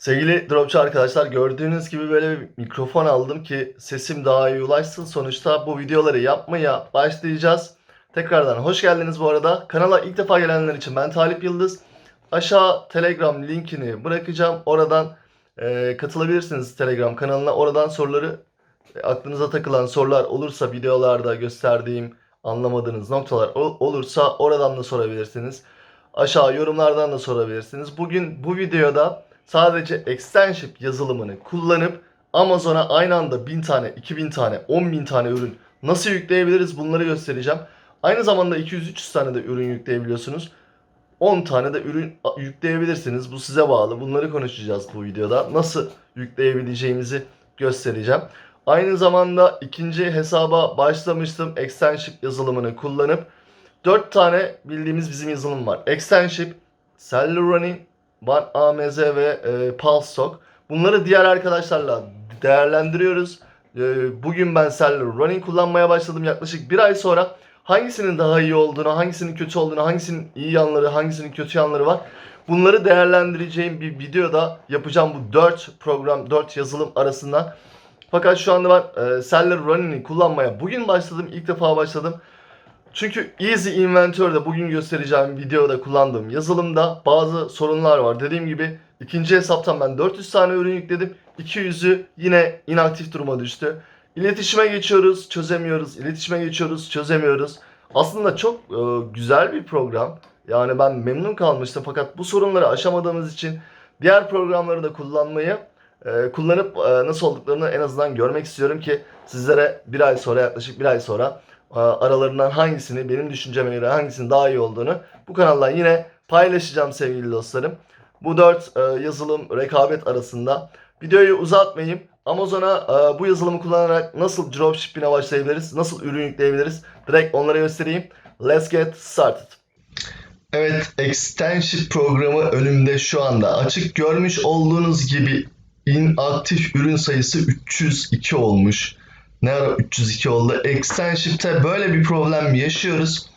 Sevgili dropçu arkadaşlar gördüğünüz gibi böyle bir mikrofon aldım ki sesim daha iyi ulaşsın. Sonuçta bu videoları yapmaya başlayacağız. Tekrardan hoş geldiniz bu arada. Kanala ilk defa gelenler için ben Talip Yıldız. Aşağı Telegram linkini bırakacağım. Oradan e, katılabilirsiniz Telegram kanalına. Oradan soruları e, aklınıza takılan sorular olursa videolarda gösterdiğim anlamadığınız noktalar ol- olursa oradan da sorabilirsiniz. Aşağı yorumlardan da sorabilirsiniz. Bugün bu videoda sadece Extenship yazılımını kullanıp Amazon'a aynı anda 1000 tane, 2000 tane, 10.000 tane ürün nasıl yükleyebiliriz bunları göstereceğim. Aynı zamanda 200-300 tane de ürün yükleyebiliyorsunuz. 10 tane de ürün yükleyebilirsiniz. Bu size bağlı. Bunları konuşacağız bu videoda. Nasıl yükleyebileceğimizi göstereceğim. Aynı zamanda ikinci hesaba başlamıştım. Extenship yazılımını kullanıp 4 tane bildiğimiz bizim yazılım var. Extenship, Seller Running, One AMZ ve e, Pulsestock. Bunları diğer arkadaşlarla değerlendiriyoruz. E, bugün ben Seller Running kullanmaya başladım. Yaklaşık bir ay sonra hangisinin daha iyi olduğunu, hangisinin kötü olduğunu, hangisinin iyi yanları, hangisinin kötü yanları var. Bunları değerlendireceğim bir videoda yapacağım bu 4 program, 4 yazılım arasından. Fakat şu anda ben e, Seller Running'i kullanmaya bugün başladım. İlk defa başladım. Çünkü Easy Inventory'de bugün göstereceğim videoda kullandığım yazılımda bazı sorunlar var. Dediğim gibi ikinci hesaptan ben 400 tane ürün yükledim. 200'ü yine inaktif duruma düştü. İletişime geçiyoruz, çözemiyoruz. İletişime geçiyoruz, çözemiyoruz. Aslında çok e, güzel bir program. Yani ben memnun kalmıştım fakat bu sorunları aşamadığımız için diğer programları da kullanmayı e, kullanıp e, nasıl olduklarını en azından görmek istiyorum ki sizlere bir ay sonra yaklaşık bir ay sonra aralarından hangisini benim düşünceme göre hangisinin daha iyi olduğunu bu kanaldan yine paylaşacağım sevgili dostlarım. Bu dört e, yazılım rekabet arasında videoyu uzatmayayım. Amazon'a e, bu yazılımı kullanarak nasıl dropshipping'e başlayabiliriz, nasıl ürün yükleyebiliriz direkt onları göstereyim. Let's get started. Evet, Extension programı önümde şu anda. Açık görmüş olduğunuz gibi inaktif ürün sayısı 302 olmuş. Ne ara 302 oldu? Extension'te böyle bir problem yaşıyoruz.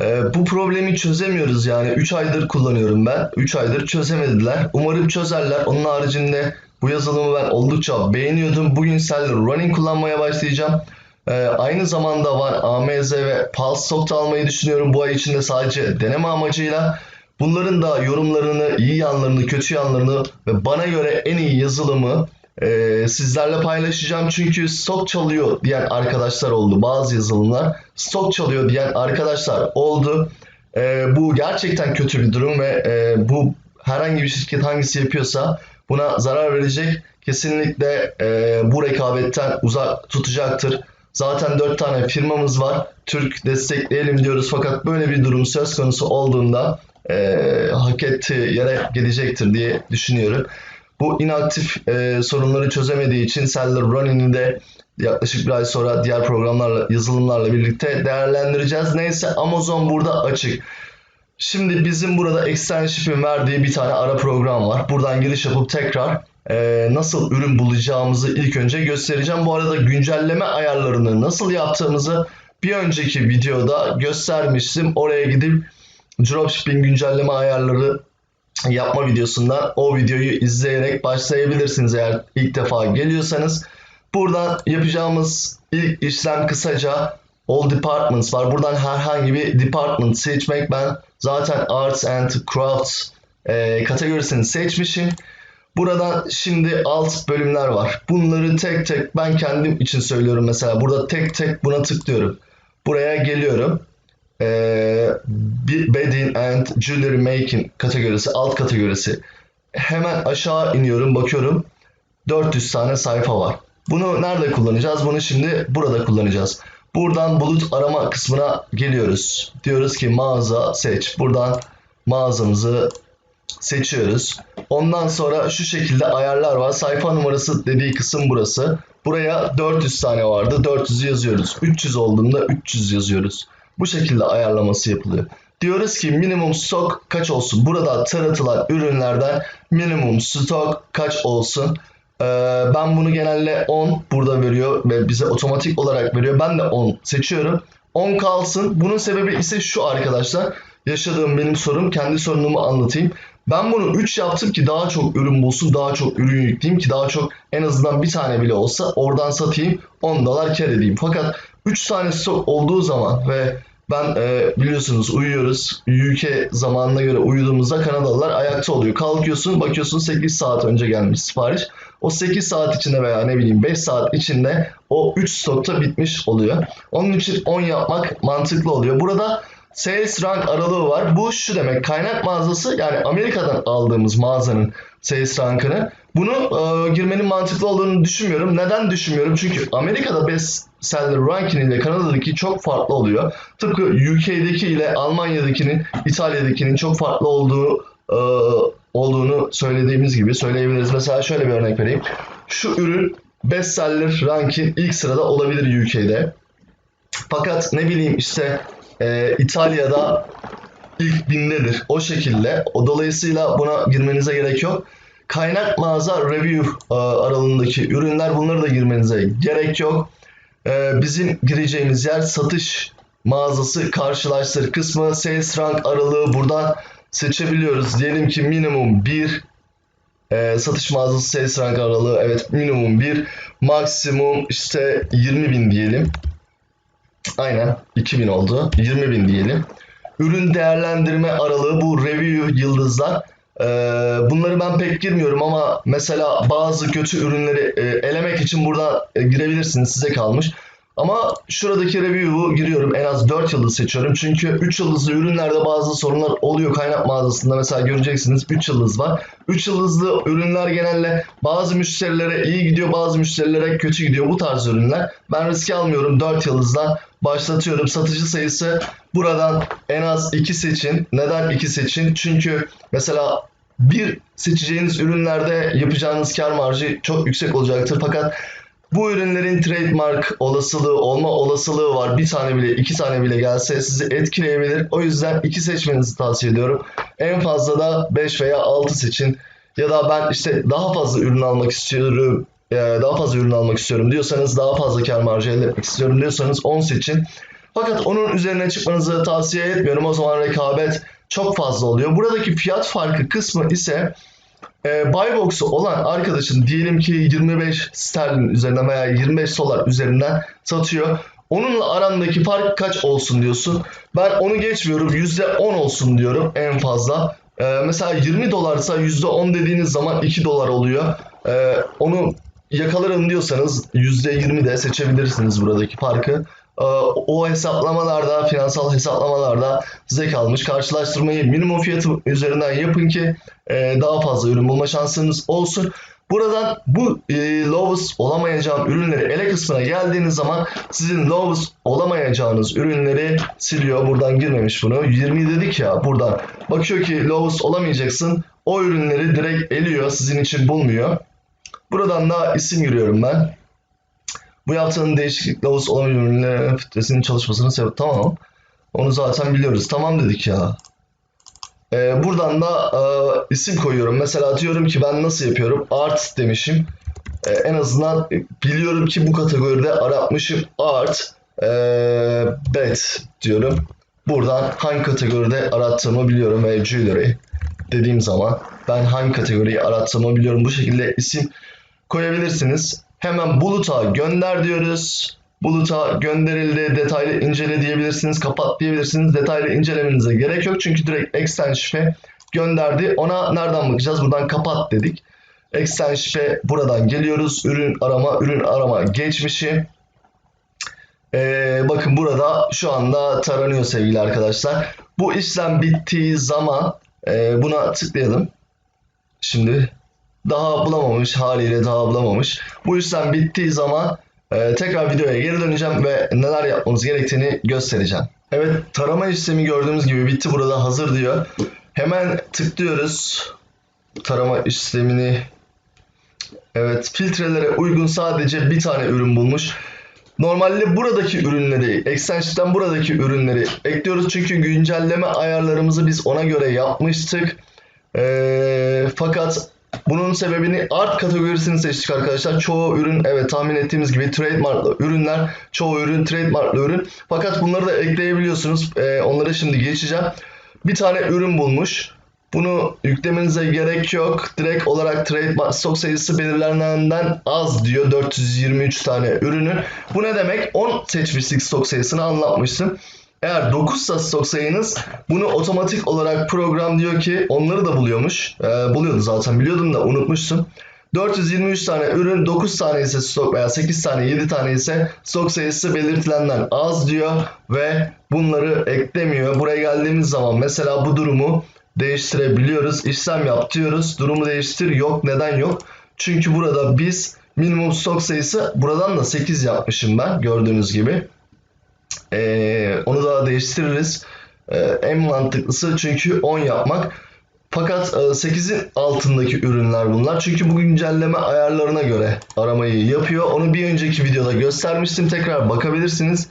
Ee, bu problemi çözemiyoruz yani. 3 aydır kullanıyorum ben. 3 aydır çözemediler. Umarım çözerler. Onun haricinde bu yazılımı ben oldukça beğeniyordum. Bugün Seller Running kullanmaya başlayacağım. Ee, aynı zamanda var AMZ ve Pulse Soft almayı düşünüyorum bu ay içinde sadece deneme amacıyla. Bunların da yorumlarını, iyi yanlarını, kötü yanlarını ve bana göre en iyi yazılımı e, sizlerle paylaşacağım. Çünkü stok çalıyor diyen arkadaşlar oldu bazı yazılımlar. Stok çalıyor diyen arkadaşlar oldu. E, bu gerçekten kötü bir durum ve e, bu herhangi bir şirket hangisi yapıyorsa buna zarar verecek. Kesinlikle e, bu rekabetten uzak tutacaktır. Zaten 4 tane firmamız var. Türk destekleyelim diyoruz fakat böyle bir durum söz konusu olduğunda e, hak ettiği yere gelecektir diye düşünüyorum. Bu inaktif e, sorunları çözemediği için Seller Running'i de yaklaşık bir ay sonra diğer programlarla, yazılımlarla birlikte değerlendireceğiz. Neyse Amazon burada açık. Şimdi bizim burada Extension'in verdiği bir tane ara program var. Buradan giriş yapıp tekrar e, nasıl ürün bulacağımızı ilk önce göstereceğim. Bu arada güncelleme ayarlarını nasıl yaptığımızı bir önceki videoda göstermiştim. Oraya gidip dropshipping güncelleme ayarları yapma videosundan o videoyu izleyerek başlayabilirsiniz eğer ilk defa geliyorsanız. Buradan yapacağımız ilk işlem kısaca All Departments var. Buradan herhangi bir department seçmek. Ben zaten Arts and Crafts e, kategorisini seçmişim. Buradan şimdi alt bölümler var. Bunları tek tek ben kendim için söylüyorum mesela. Burada tek tek buna tıklıyorum. Buraya geliyorum. Ee, bedding and jewelry making kategorisi, alt kategorisi. Hemen aşağı iniyorum, bakıyorum. 400 tane sayfa var. Bunu nerede kullanacağız? Bunu şimdi burada kullanacağız. Buradan bulut arama kısmına geliyoruz. Diyoruz ki mağaza seç. Buradan mağazamızı seçiyoruz. Ondan sonra şu şekilde ayarlar var. Sayfa numarası dediği kısım burası. Buraya 400 tane vardı. 400'ü yazıyoruz. 300 olduğunda 300 yazıyoruz. Bu şekilde ayarlaması yapılıyor. Diyoruz ki minimum stok kaç olsun? Burada taratılan ürünlerden minimum stok kaç olsun? Ee, ben bunu genelde 10 burada veriyor ve bize otomatik olarak veriyor. Ben de 10 seçiyorum. 10 kalsın. Bunun sebebi ise şu arkadaşlar. Yaşadığım benim sorum. Kendi sorunumu anlatayım. Ben bunu 3 yaptım ki daha çok ürün bulsun, daha çok ürün yükleyeyim ki daha çok en azından bir tane bile olsa oradan satayım 10 dolar kar edeyim. Fakat 3 tane stok olduğu zaman ve ben e, biliyorsunuz uyuyoruz. UK zamanına göre uyuduğumuzda Kanadalılar ayakta oluyor. Kalkıyorsun bakıyorsun 8 saat önce gelmiş sipariş. O 8 saat içinde veya ne bileyim 5 saat içinde o 3 stokta bitmiş oluyor. Onun için 10 yapmak mantıklı oluyor. Burada sales rank aralığı var. Bu şu demek kaynak mağazası yani Amerika'dan aldığımız mağazanın sales rankını. Bunu e, girmenin mantıklı olduğunu düşünmüyorum. Neden düşünmüyorum? Çünkü Amerika'da best seller ranking ile Kanada'daki çok farklı oluyor. Tıpkı UK'deki ile Almanya'dakinin, İtalya'dakinin çok farklı olduğu e, olduğunu söylediğimiz gibi söyleyebiliriz. Mesela şöyle bir örnek vereyim. Şu ürün bestseller ranking ilk sırada olabilir UK'de. Fakat ne bileyim işte e, İtalya'da ilk bindedir. O şekilde. O dolayısıyla buna girmenize gerek yok. Kaynak mağaza review e, aralığındaki ürünler bunları da girmenize gerek yok. E, bizim gireceğimiz yer satış mağazası karşılaştır kısmı sales rank aralığı buradan seçebiliyoruz. Diyelim ki minimum 1 e, satış mağazası sales rank aralığı evet minimum 1 maksimum işte 20 bin diyelim. Aynen 2000 oldu. 20 bin diyelim. Ürün değerlendirme aralığı bu review yıldızlar. Ee, bunları ben pek girmiyorum ama mesela bazı kötü ürünleri e, elemek için burada e, girebilirsiniz size kalmış. Ama şuradaki review'u giriyorum. En az 4 yıldız seçiyorum. Çünkü 3 yıldızlı ürünlerde bazı sorunlar oluyor kaynak mağazasında. Mesela göreceksiniz 3 yıldız var. 3 yıldızlı ürünler genelde bazı müşterilere iyi gidiyor, bazı müşterilere kötü gidiyor. Bu tarz ürünler. Ben risk almıyorum. 4 yıldızdan başlatıyorum. Satıcı sayısı buradan en az 2 seçin. Neden 2 seçin? Çünkü mesela bir seçeceğiniz ürünlerde yapacağınız kar marjı çok yüksek olacaktır. Fakat bu ürünlerin trademark olasılığı olma olasılığı var. Bir tane bile iki tane bile gelse sizi etkileyebilir. O yüzden iki seçmenizi tavsiye ediyorum. En fazla da 5 veya 6 seçin. Ya da ben işte daha fazla ürün almak istiyorum. e, Daha fazla ürün almak istiyorum diyorsanız daha fazla kar marjı elde etmek istiyorum diyorsanız 10 seçin. Fakat onun üzerine çıkmanızı tavsiye etmiyorum. O zaman rekabet çok fazla oluyor. Buradaki fiyat farkı kısmı ise e, buy box'u olan arkadaşın diyelim ki 25 sterlin üzerinden veya 25 dolar üzerinden satıyor. Onunla arandaki fark kaç olsun diyorsun. Ben onu geçmiyorum. %10 olsun diyorum en fazla. E, mesela 20 dolarsa %10 dediğiniz zaman 2 dolar oluyor. E, onu yakalarım diyorsanız %20 de seçebilirsiniz buradaki farkı. Ee, o hesaplamalarda, finansal hesaplamalarda size kalmış. Karşılaştırmayı minimum fiyatı üzerinden yapın ki e, daha fazla ürün bulma şansınız olsun. Buradan bu e, lowest olamayacağım ürünleri ele kısmına geldiğiniz zaman sizin lowest olamayacağınız ürünleri siliyor. Buradan girmemiş bunu. 20 dedik ya buradan. Bakıyor ki lowest olamayacaksın. O ürünleri direkt eliyor. Sizin için bulmuyor. Buradan da isim giriyorum ben. Bu yaptığın değişiklik lavuz olan ürünlerin filtresinin çalışmasını sebep tamam. Onu zaten biliyoruz. Tamam dedik ya. Ee, buradan da e, isim koyuyorum. Mesela diyorum ki ben nasıl yapıyorum? Art demişim. Ee, en azından biliyorum ki bu kategoride aratmışım. Art e, bet diyorum. Buradan hangi kategoride arattığımı biliyorum ve jewelry dediğim zaman ben hangi kategoriyi arattığımı biliyorum. Bu şekilde isim koyabilirsiniz. Hemen buluta gönder diyoruz. Buluta gönderildi, detaylı incele diyebilirsiniz, kapat diyebilirsiniz. Detaylı incelemenize gerek yok çünkü direkt extension'e gönderdi. Ona nereden bakacağız? Buradan kapat dedik. Extension'e buradan geliyoruz. Ürün arama, ürün arama geçmişi. Ee, bakın burada şu anda taranıyor sevgili arkadaşlar. Bu işlem bittiği zaman e, buna tıklayalım. Şimdi daha bulamamış haliyle daha bulamamış. Bu işlem bittiği zaman e, tekrar videoya geri döneceğim ve neler yapmamız gerektiğini göstereceğim. Evet tarama işlemi gördüğümüz gibi bitti burada hazır diyor. Hemen tıklıyoruz. Tarama işlemini Evet filtrelere uygun sadece bir tane ürün bulmuş. Normalde buradaki ürünleri, Extension'dan buradaki ürünleri ekliyoruz çünkü güncelleme ayarlarımızı biz ona göre yapmıştık. Ee, fakat bunun sebebini art kategorisini seçtik arkadaşlar. Çoğu ürün evet tahmin ettiğimiz gibi trademarklı ürünler. Çoğu ürün trademarklı ürün. Fakat bunları da ekleyebiliyorsunuz. Ee, onlara şimdi geçeceğim. Bir tane ürün bulmuş. Bunu yüklemenize gerek yok. Direkt olarak trademark stok sayısı belirlenenden az diyor 423 tane ürünün. Bu ne demek? 10 seçmiştik stok sayısını anlatmıştım. Eğer 9 ise stok sayınız bunu otomatik olarak program diyor ki onları da buluyormuş. Ee, buluyordu zaten biliyordum da unutmuştum. 423 tane ürün 9 tane ise stok veya 8 tane 7 tane ise stok sayısı belirtilenden az diyor ve bunları eklemiyor. Buraya geldiğimiz zaman mesela bu durumu değiştirebiliyoruz. İşlem yap diyoruz. Durumu değiştir yok. Neden yok? Çünkü burada biz minimum stok sayısı buradan da 8 yapmışım ben gördüğünüz gibi. Ee, onu da değiştiririz. Ee, en mantıklısı çünkü 10 yapmak. Fakat 8'in altındaki ürünler bunlar. Çünkü bu güncelleme ayarlarına göre aramayı yapıyor. Onu bir önceki videoda göstermiştim. Tekrar bakabilirsiniz.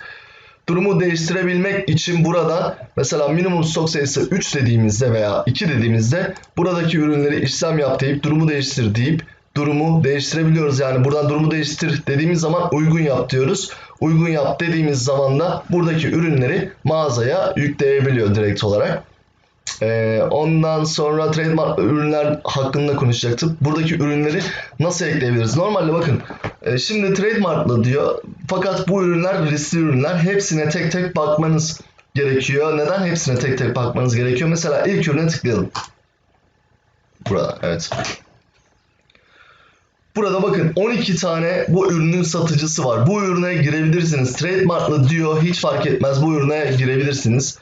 Durumu değiştirebilmek için burada mesela minimum stok sayısı 3 dediğimizde veya 2 dediğimizde buradaki ürünleri işlem yap deyip durumu değiştir deyip durumu değiştirebiliyoruz. Yani buradan durumu değiştir dediğimiz zaman uygun yap diyoruz. Uygun yap dediğimiz zaman da buradaki ürünleri mağazaya yükleyebiliyor direkt olarak. Ee, ondan sonra trademark ürünler hakkında konuşacaktık. Buradaki ürünleri nasıl ekleyebiliriz? Normalde bakın e, şimdi trademarklı diyor. Fakat bu ürünler riskli ürünler. Hepsine tek tek bakmanız gerekiyor. Neden hepsine tek tek bakmanız gerekiyor? Mesela ilk ürüne tıklayalım. Burada evet. Burada bakın 12 tane bu ürünün satıcısı var. Bu ürüne girebilirsiniz. Trademarklı diyor hiç fark etmez. Bu ürüne girebilirsiniz.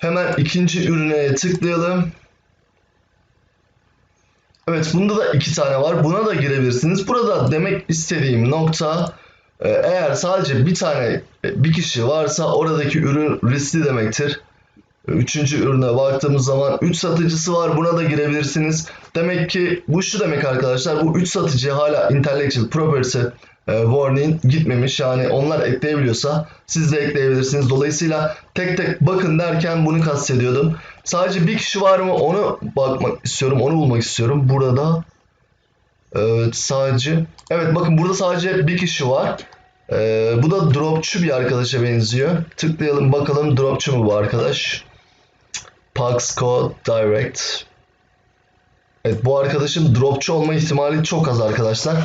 Hemen ikinci ürüne tıklayalım. Evet bunda da iki tane var. Buna da girebilirsiniz. Burada demek istediğim nokta e, eğer sadece bir tane bir kişi varsa oradaki ürün riskli demektir. Üçüncü ürüne baktığımız zaman 3 satıcısı var. Buna da girebilirsiniz. Demek ki bu şu demek arkadaşlar. Bu 3 satıcı hala intellectual property e, warning gitmemiş. Yani onlar ekleyebiliyorsa siz de ekleyebilirsiniz. Dolayısıyla tek tek bakın derken bunu kastediyordum. Sadece bir kişi var mı onu bakmak istiyorum. Onu bulmak istiyorum. Burada evet sadece evet bakın burada sadece bir kişi var. Ee, bu da dropçu bir arkadaşa benziyor. Tıklayalım bakalım dropçu mu bu arkadaş? Paxco Direct. Evet bu arkadaşın dropçu olma ihtimali çok az arkadaşlar.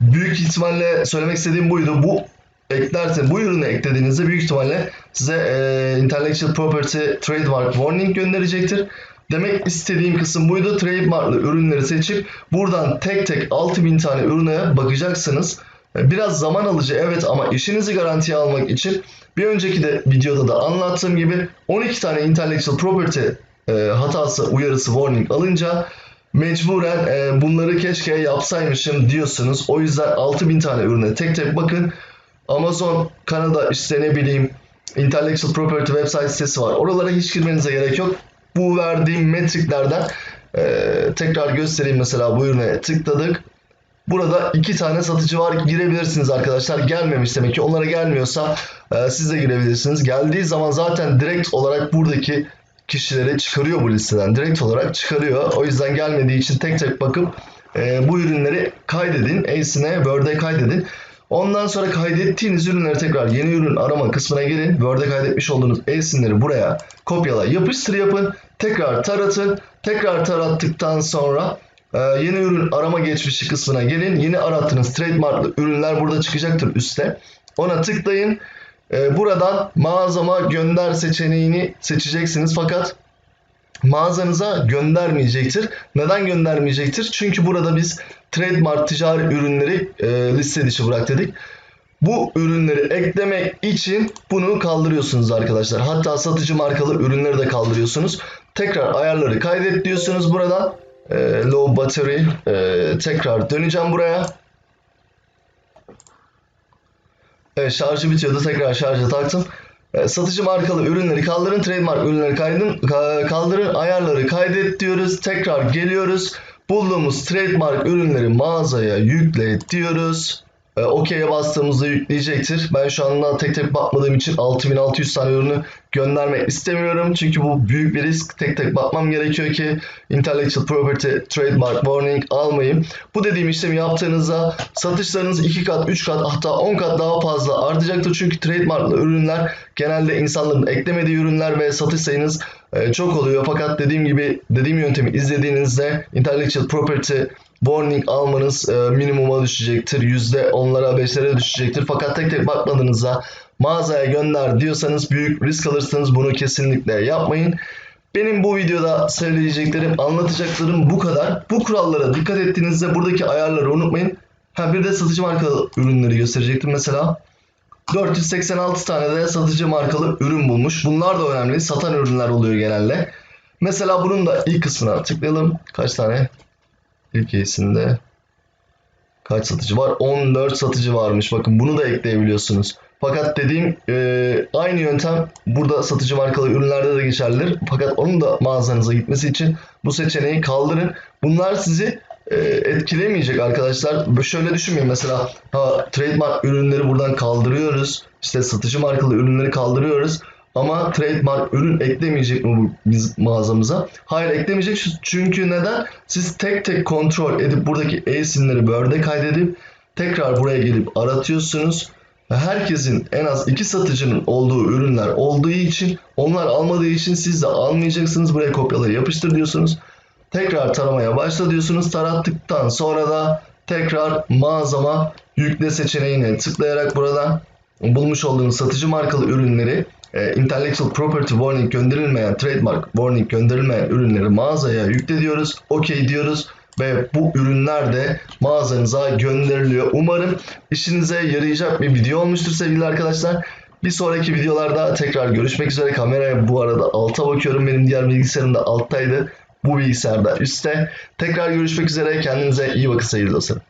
Büyük ihtimalle söylemek istediğim buydu. Bu eklersen bu ürünü eklediğinizde büyük ihtimalle size e, intellectual property trademark warning gönderecektir. Demek istediğim kısım buydu. Trademarklı ürünleri seçip buradan tek tek 6000 tane ürüne bakacaksınız. Biraz zaman alıcı evet ama işinizi garantiye almak için bir önceki de videoda da anlattığım gibi 12 tane intellectual property e, hatası uyarısı warning alınca mecburen e, bunları keşke yapsaymışım diyorsunuz. O yüzden 6000 tane ürüne tek tek bakın. Amazon Kanada işte ne bileyim intellectual property website sitesi var. Oralara hiç girmenize gerek yok. Bu verdiğim metriklerden e, tekrar göstereyim mesela bu ürüne tıkladık. Burada iki tane satıcı var. Girebilirsiniz arkadaşlar. Gelmemiş demek ki. Onlara gelmiyorsa e, siz de girebilirsiniz. Geldiği zaman zaten direkt olarak buradaki kişileri çıkarıyor bu listeden. Direkt olarak çıkarıyor. O yüzden gelmediği için tek tek bakıp e, bu ürünleri kaydedin. Ace'ine, Word'e kaydedin. Ondan sonra kaydettiğiniz ürünleri tekrar yeni ürün arama kısmına gelin. Word'e kaydetmiş olduğunuz ASIN'leri buraya kopyala, yapıştır yapın. Tekrar taratın. Tekrar tarattıktan sonra ee, yeni ürün arama geçmişi kısmına gelin. Yeni arattığınız trademarklı ürünler burada çıkacaktır üstte. Ona tıklayın. Ee, buradan mağazama gönder seçeneğini seçeceksiniz. Fakat mağazanıza göndermeyecektir. Neden göndermeyecektir? Çünkü burada biz trademark ticari ürünleri e, liste dışı bırak dedik. Bu ürünleri eklemek için bunu kaldırıyorsunuz arkadaşlar. Hatta satıcı markalı ürünleri de kaldırıyorsunuz. Tekrar ayarları kaydet diyorsunuz buradan e, low battery e, tekrar döneceğim buraya. Evet şarjı bitiyordu tekrar şarja taktım. E, satıcı markalı ürünleri kaldırın, trademark ürünleri kaydın, kaldırın, ayarları kaydet diyoruz. Tekrar geliyoruz. Bulduğumuz trademark ürünleri mağazaya yükle diyoruz. E, OK'ye bastığımızda yükleyecektir. Ben şu anda tek tek bakmadığım için 6600 tane ürünü göndermek istemiyorum. Çünkü bu büyük bir risk. Tek tek bakmam gerekiyor ki intellectual property trademark warning almayayım. Bu dediğim işlemi yaptığınızda satışlarınız 2 kat, 3 kat hatta 10 kat daha fazla artacaktır. Çünkü trademarklı ürünler genelde insanların eklemediği ürünler ve satış sayınız e, çok oluyor. Fakat dediğim gibi dediğim yöntemi izlediğinizde intellectual property warning almanız e, minimuma düşecektir. %10'lara 5'lere düşecektir. Fakat tek tek bakmadığınızda mağazaya gönder diyorsanız büyük risk alırsınız. Bunu kesinlikle yapmayın. Benim bu videoda söyleyeceklerim, anlatacaklarım bu kadar. Bu kurallara dikkat ettiğinizde buradaki ayarları unutmayın. Ha bir de satıcı markalı ürünleri gösterecektim mesela. 486 tane de satıcı markalı ürün bulmuş. Bunlar da önemli. Satan ürünler oluyor genelde. Mesela bunun da ilk kısmına tıklayalım. Kaç tane? Case'inde kaç satıcı var? 14 satıcı varmış. Bakın bunu da ekleyebiliyorsunuz. Fakat dediğim e, aynı yöntem burada satıcı markalı ürünlerde de geçerlidir. Fakat onun da mağazanıza gitmesi için bu seçeneği kaldırın. Bunlar sizi e, etkilemeyecek arkadaşlar. Şöyle düşünmeyin mesela ha, trademark ürünleri buradan kaldırıyoruz. İşte satıcı markalı ürünleri kaldırıyoruz. Ama trademark ürün eklemeyecek mi bu biz mağazamıza? Hayır eklemeyecek çünkü neden? Siz tek tek kontrol edip buradaki e-simleri Word'e kaydedip tekrar buraya gelip aratıyorsunuz. Herkesin en az iki satıcının olduğu ürünler olduğu için onlar almadığı için siz de almayacaksınız. Buraya kopyaları yapıştır diyorsunuz. Tekrar taramaya başla diyorsunuz. Tarattıktan sonra da tekrar mağazama yükle seçeneğine tıklayarak buradan bulmuş olduğunuz satıcı markalı ürünleri e, intellectual property warning gönderilmeyen, trademark warning gönderilmeyen ürünleri mağazaya yükle diyoruz. OK diyoruz ve bu ürünler de mağazanıza gönderiliyor. Umarım işinize yarayacak bir video olmuştur sevgili arkadaşlar. Bir sonraki videolarda tekrar görüşmek üzere. Kameraya bu arada alta bakıyorum. Benim diğer bilgisayarım da alttaydı. Bu bilgisayarda üstte. Tekrar görüşmek üzere. Kendinize iyi bakın sevgili dostlarım.